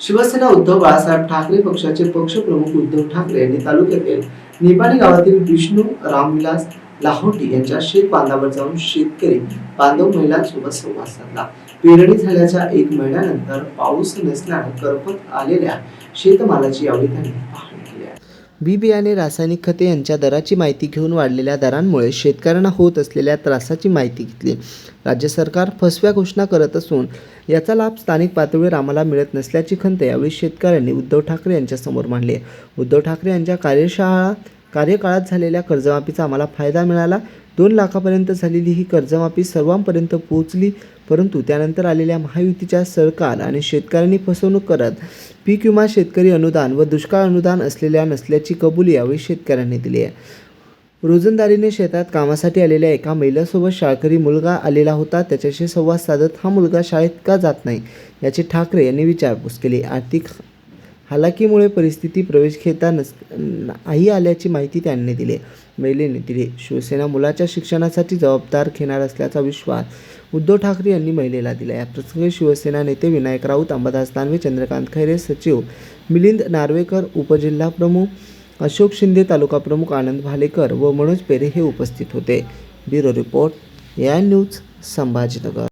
शिवसेना उद्धव बाळासाहेब ठाकरे पक्षाचे पक्षप्रमुख उद्धव ठाकरे यांनी तालुक्यातील निपाणी गावातील विष्णू रामविलास लाहोटी यांच्या शेत बांधावर जाऊन शेतकरी बांधव महिलांसोबत संवाद साधला. पेरणी झाल्याच्या एक महिन्यानंतर पाऊस नसल्यानं करपत आलेल्या शेतमालाची यावेळी त्यांनी पाहणी बी बियाणे रासायनिक खते यांच्या दराची माहिती घेऊन वाढलेल्या दरांमुळे शेतकऱ्यांना होत असलेल्या त्रासाची माहिती घेतली. राज्य सरकार फसव्या घोषणा करत असून याचा लाभ स्थानिक पातळीवर आम्हाला मिळत नसल्याची खंत यावेळी शेतकऱ्यांनी उद्धव ठाकरे यांच्यासमोर मांडली. उद्धव ठाकरे यांच्या कार्यशाळा कार्यकाळात झालेल्या कर्जमाफीचा आम्हाला फायदा मिळाला. दोन लाखापर्यंत झालेली ही कर्जमाफी सर्वांपर्यंत पोहोचली परंतु त्यानंतर आलेल्या महायुतीच्या सरकार आणि शेतकऱ्यांनी फसवणूक करत पीक विमा शेतकरी अनुदान व दुष्काळ अनुदान असलेल्या नसल्याची कबुली यावेळी शेतकऱ्यांनी दिली आहे. रोजंदारीने शेतात कामासाठी आलेल्या एका महिलासोबत शाळकरी मुलगा आलेला होता त्याच्याशी संवाद साधत हा मुलगा शाळेत का जात नाही याची ठाकरे यांनी विचारपूस केली. आर्थिक हालाकीमुळे परिस्थिती प्रवेश घेता नस नाही आल्याची माहिती त्यांनी दिली. महिलेने दिली. शिवसेना मुलाच्या शिक्षणासाठी जबाबदार घेणार असल्याचा विश्वास उद्धव ठाकरे यांनी महिलेला दिला. या प्रसंगी शिवसेना नेते विनायक राऊत अंबादास दानवे चंद्रकांत खैरे सचिव मिलिंद नार्वेकर उपजिल्हा प्रमुख अशोक शिंदे तालुका प्रमुख आनंद भालेकर व मनोज पेरे हे उपस्थित होते. ब्युरो रिपोर्ट या न्यूज संभाजीनगर.